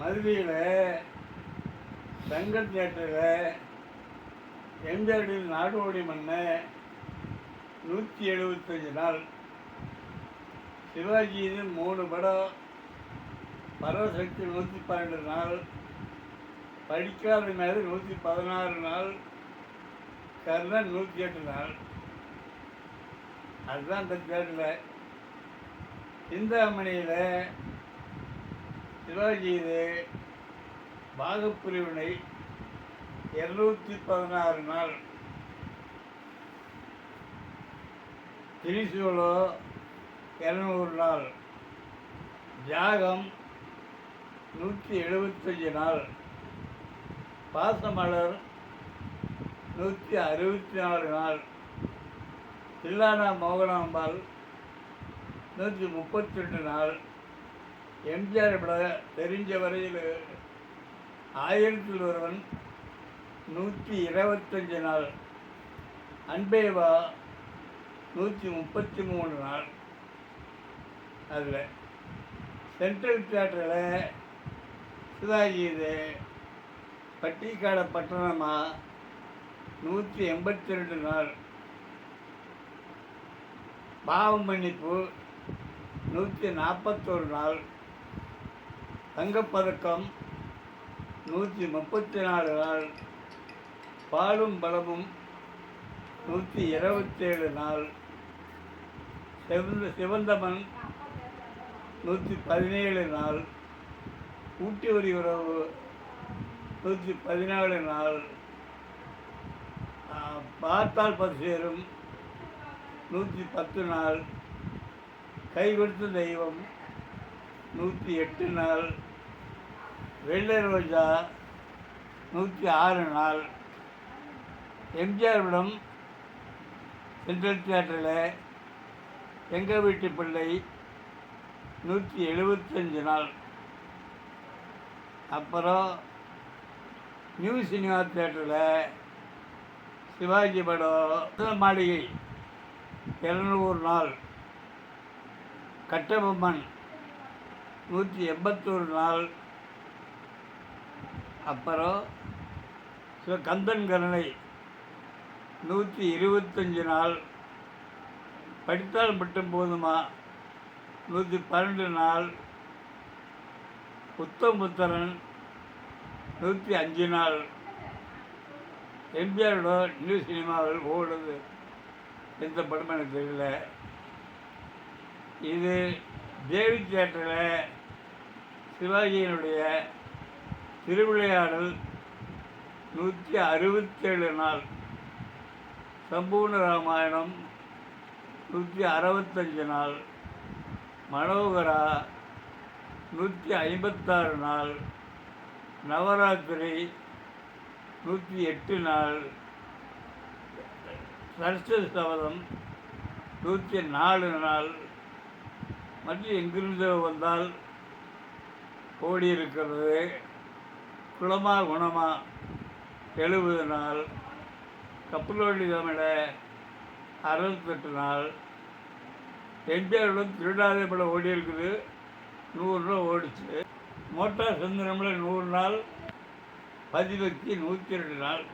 மதுரையில் தங்கல் தேட்டரில் எம்ஜிஆரின் நாடோடி மண்ணை நூற்றி எழுபத்தஞ்சு நாள். சிவாஜிது மூணு படம் பரவசக்தி நூற்றி பன்னெண்டு நாள் படிக்காத மேலே நூற்றி பதினாறு நாள் கர்ணன் நூற்றி எட்டு நாள். அதுதான் இந்த தேட்டரில். சிந்தாமணியில் சிவாஜி பாகப்பிரிவினை இருநூத்தி பதினாறு நாள். திரிசூலோ இரநூறு நாள். ஜாகம் நூற்றி எழுபத்தஞ்சு நாள். பாசமலர் நூற்றி அறுபத்தி நாலு நாள். தில்லானா மோகனாம்பாள் நூற்றி முப்பத்தி ரெண்டு நாள். எம்ஜிஆர் விட தெரிஞ்ச வரையில் ஆயிரத்தில் ஒருவன் நூற்றி இருபத்தஞ்சி நாள் அன்பேவா நூற்றி முப்பத்தி மூணு நாள் அதில். சென்ட்ரல் தியேட்டரில் சிவாஜி இது பட்டிக்காட பட்டணமா நூற்றி எண்பத்தி ரெண்டு நாள் பாவமன்னிப்பு நூற்றி நாற்பத்தோரு நாள். தங்கப்பதக்கம் நூற்றி முப்பத்தி நாலு நாள் பாலும் பலமும் நூற்றி இருபத்தேழு நாள் செவந்த சிவந்தமன் நூற்றி பதினேழு நாள் ஊட்டி வரி உறவு நூற்றி பதினாலு நாள் பார்த்தால் பத்து சேரும் நூற்றி பத்து நாள் கை கொடுத்த தெய்வம் நூற்றி எட்டு நாள் வெள்ளை ரோஜா நூற்றி ஆறு நாள். எம்ஜிஆரிடம் சென்ட்ரல் தியேட்டரில் எங்கள் வீட்டு பிள்ளை நூற்றி எழுபத்தஞ்சு நாள். அப்புறம் நியூ சினிமா தேட்டரில் சிவாஜி படம் மாளிகை இரநூறு நாள். கட்டபொம்மன் நூற்றி எண்பத்தோரு நாள். அப்புறம் சிவ கந்தன் கருணை. நூற்றி இருபத்தஞ்சு நாள். படித்தால் மட்டும் போதுமா? நூற்றி பன்னெண்டு நாள். புத்தம் புத்தரன் நூற்றி அஞ்சு நாள். எம்ஜிஆரோட நியூ சினிமாவில் ஓடுது. எந்த படமும் எனக்கு தெரியல. இது தேவி தியேட்டரில் சிவாஜியினுடைய திருவிளையாடல் நூற்றி அறுபத்தேழு நாள். சம்பூர்ண ராமாயணம் நூற்றி அறுபத்தஞ்சு நாள். மனோகரா நூற்றி ஐம்பத்தாறு நாள். நவராத்திரி நூற்றி எட்டு நாள். சரஸ்வதி சபதம் நூற்றி நாலு நாள். மற்றும் எங்கிருந்து வந்தால் ஓடி இருக்கிறது குளமா குணமா எழுபது நாள் கப்பலோடி தமிழ அறுபத்தெட்டு நாள் எம்ஜிஆரிடம் திருடாதே படம் ஓடி இருக்குது நூறுரூவா ஓடிச்சு. மோட்டார் சந்திரமில் நூறு நாள் பதிவத்தி நூற்றி ரெண்டு நாள்.